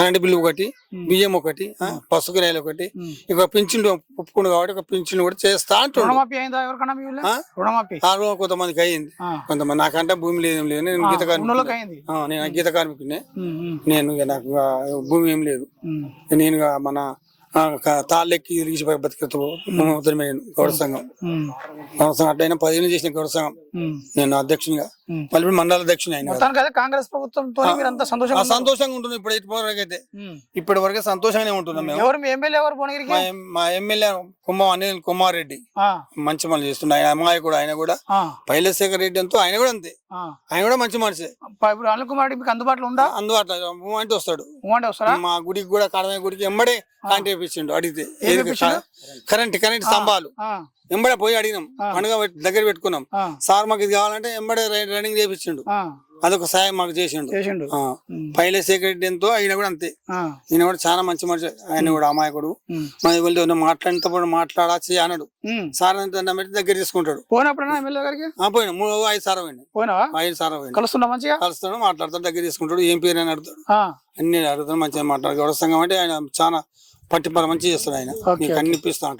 Current bill ఒకటి. బియ్యం ఒకటి పసుపు కిరాయిలు ఒకటి. ఇక పింఛన్ ఒప్పుకుండు కాబట్టి ఒక పింఛన్ కూడా చేస్తా అయిందా రోజు కొంతమందికి అయ్యింది ఆ. కొంతమంది నాకంటే భూమి లేదు నేను గీత అయింది. నేను గీత ఉమ్, నేను నాకు భూమి ఏం లేదు. నేను మన తాళ్ళెక్కి ఇరిగిపోయి బతికతో గౌడ సంఘం. గౌడ సంఘం అట్లయినా పదిహేను చేసిన గౌడ సంఘం. నేను అధ్యక్షునిగా. మళ్ళీ మండల అధ్యక్షుని అయిన మొత్తానికి అదే కాంగ్రెస్ ప్రభుత్వంతో సంతోషంగా. సంతోషంగా ఉంటుంది ఇప్పుడు ఇప్పటి వరకు అయితే. ఇప్పటి వరకే సంతోషంగానే ఉంటున్నాం మేము. ఎవరు మీ ఎమ్మెల్యే ఎవరు భువనగిరికి? మా ఎమ్మెల్యే కుమ్మ అనిల్ కుమార్ రెడ్డి. మంచి పనులు చేస్తుండే. ఆయన అమ్మాయి కూడా ఆయన కూడా. పైలశేఖర్ రెడ్డి అంతా ఆయన కూడా అంతే. ఆయన కూడా మంచి మనిషి. ఇప్పుడు అనిల్ కుమార్ రెడ్డి మీకు అందుబాటులో ఉందా? అందుబాటులో అంటే వస్తాడు. మా గుడికి కూడా కాడమే గుడికి ఎంబడే కాంటాక్ట్ ఇచ్చిండు అడిగితే? కరెంట్ కరెంట్ స్తంభాలు. ఎంబడే పోయి అడిగినాం. పండుగ దగ్గర పెట్టుకున్నాం. సార్ మాకు ఇది కావాలంటే ఎంబడే రన్నింగ్ చేపించిండు అదొక సాయం మాకు చేసిండు. పైలశేఖర్ రెడ్డి ఎంతో ఆయన కూడా అంతే. ఈయన కూడా చాలా మంచి మనిషి ఆయన కూడా అమాయకుడు. మన ఎవరితో మాట్లాడినప్పుడు మాట్లాడచ్చు అన్నాడు. సార్ పెట్టి దగ్గర తీసుకుంటాడు. పోయినా. మూడు ఐదు సార్ పోయినా. ఐదు సార్ కలుస్తున్నా మంచిగా? కలుస్తాడు మాట్లాడతాడు దగ్గర తీసుకుంటాడు. ఏం పేరు అని అడుగుతాడు. అన్ని అడుగుతాడు మంచిగా మాట్లాడు గౌడ సంఘం అంటే ఆయన చాలా పట్టిపర మంచిగా చేస్తాడు ఆయన. ఇప్పిస్తా అంటాడు.